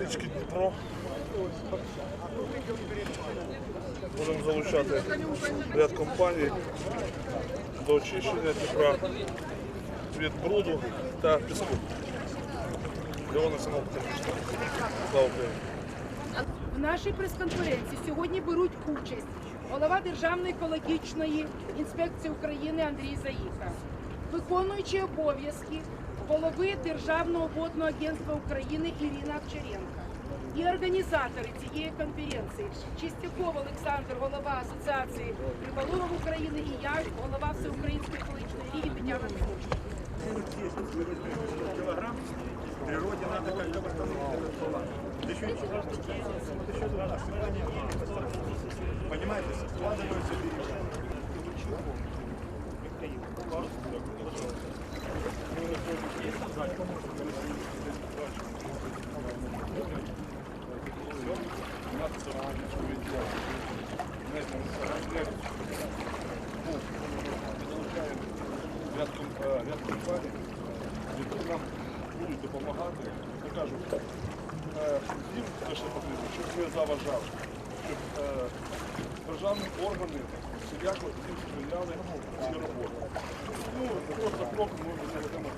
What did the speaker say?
річки Дніпро. Будемо залучати ряд компаній до очищення Дніпра від бруду та піску. Леона Синоптика. Слава Україні! В нашій прес-конференції сьогодні беруть участь голова Державної екологічної інспекції України Андрій Заїка, виконуючий обов'язки голови Державного водного агентства України Ірина Овчаренко і організатори цієї конференції Чистяков Олександр, голова Асоціації риболовів України, і я, голова Всеукраїнської екологічної ліги Тетяна Михайлович. килограмм, в природе. Понимаете, складываются берега. Ряд, ком- ряд компаній, які нам будуть допомагати. Я кажу, їм що потрібно, щоб ви заважали, щоб державні органи всіляко їм сприяли ці роботи. Ну, просто крок ми не будемо.